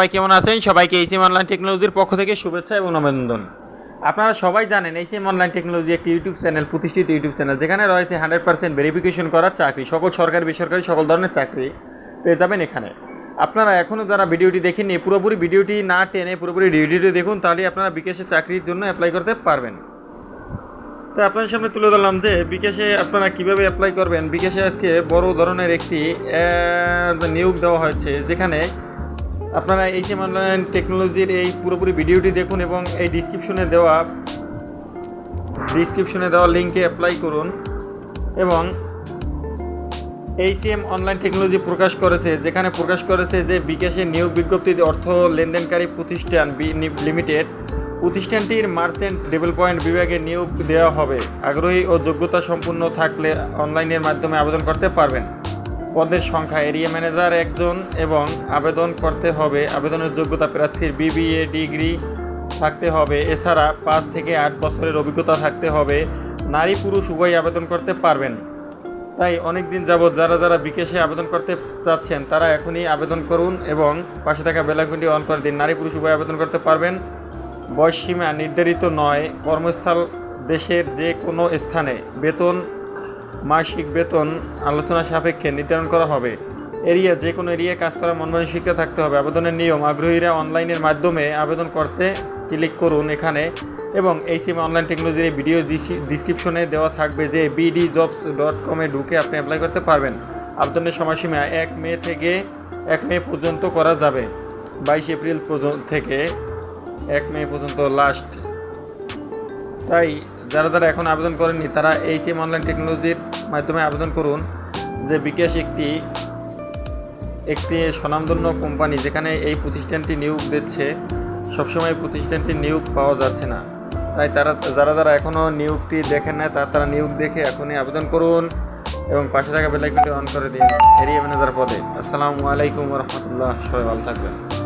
সবাই কেমন আছেন? সবাইকে এইসিএম অনলাইন টেকনোলজির পক্ষ থেকে শুভেচ্ছা এবং অভিনন্দন। আপনারা সবাই জানেন এইসিএম অনলাইন টেকনোলজি একটি ইউটিউব চ্যানেল প্রতিষ্ঠিত ইউটিউব চ্যানেল যেখানে রয়েছে হান্ড্রেড পার্সেন্ট ভেরিফিকেশন করার চাকরি। সকল সরকারি, বেসরকারি, সকল ধরনের চাকরি পেয়ে যাবেন এখানে। আপনারা এখনও যারা ভিডিওটি দেখেননি, পুরোপুরি ভিডিওটি না টেনে পুরোপুরি ভিডিওটি দেখুন তাহলে আপনারা বিকাশে চাকরির জন্য অ্যাপ্লাই করতে পারবেন। তো আপনাদের সামনে তুলে ধরলাম যে, বিকাশে আপনারা কীভাবে অ্যাপ্লাই করবেন? বিকাশে আজকে বড় ধরনের একটি নিয়োগ দেওয়া হয়েছে, যেখানে আপনারা এই সিম অনলাইন টেকনোলজির এই পুরোপুরি ভিডিওটি দেখুন এবং এই ডিসক্রিপশনে দেওয়া ডিসক্রিপশনে দেওয়া লিঙ্কে অ্যাপ্লাই করুন এবং এইসিএম অনলাইন টেকনোলজি প্রকাশ করেছে, যেখানে প্রকাশ করেছে যে বিকাশের নিয়োগ বিজ্ঞপ্তিতে অর্থ লেনদেনকারী প্রতিষ্ঠান লিমিটেড প্রতিষ্ঠানটির মার্চেন্ট ডেভেল পয়েন্ট বিভাগে নিয়োগ দেওয়া হবে। আগ্রহী ও যোগ্যতা সম্পন্ন থাকলে অনলাইনের মাধ্যমে আবেদন করতে পারবেন। পদের সংখ্যা এরিয়া ম্যানেজার একজন এবং আবেদন করতে হবে। আবেদনের যোগ্যতা প্রার্থীর বিবিএ ডিগ্রি থাকতে হবে। এছাড়া পাঁচ থেকে আট বছরের অভিজ্ঞতা থাকতে হবে। নারী পুরুষ উভয় আবেদন করতে পারবেন। তাই অনেক দিন যাবৎ যারা যারা বিকেশে আবেদন করতে চাচ্ছেন, তারা এখনই আবেদন করুন এবং পাশে থাকা বেলাগুন্ডি অন করে দিন। নারী পুরুষ উভয় আবেদন করতে পারবেন। বয়স সীমা নির্ধারিত নয়। কর্মস্থল দেশের যে কোনো স্থানে বেতন মাসিক বেতন আলোচনা সাপেক্ষে নির্ধারণ করা হবে। এরিয়া যে কোনো এরিয়ায় কাজ করার মানসিকতা থাকতে হবে। আবেদনের নিয়ম আগ্রহীরা অনলাইনের মাধ্যমে আবেদন করতে ক্লিক করুন এখানে এবং এই সিম অনলাইন টেকনোলজির ভিডিও ডিসক্রিপশনে দেওয়া থাকবে যে বিডি জবস ডট কমে ঢুকে আপনি অ্যাপ্লাই করতে পারবেন। আবেদনের সময়সীমা এক মে থেকে এক মে পর্যন্ত করা যাবে। বাইশ এপ্রিল পর্যন্ত থেকে এক মে পর্যন্ত লাস্ট তাই যারা যারা এখন আবেদন করেননি, তারা এই সিম অনলাইন টেকনোলজির মাধ্যমে আবেদন করুন, যে বিকাশ একটি একটি স্বনামধন্য কোম্পানি যেখানে এই প্রতিষ্ঠানটি নিয়োগ দিচ্ছে, সবসময় প্রতিষ্ঠানটি নিয়োগ পাওয়া যাচ্ছে না। তাই তারা, যারা যারা এখনও নিয়োগটি দেখেন না তারা তারা নিয়োগ দেখে এখনই আবেদন করুন এবং পাশে থাকা বেলাইকনটি অন করে দিন। এরিয়া ম্যানেজার পদে। আসসালামু আলাইকুম রহমতুল্লাহ। সবাই ভালো থাকবেন।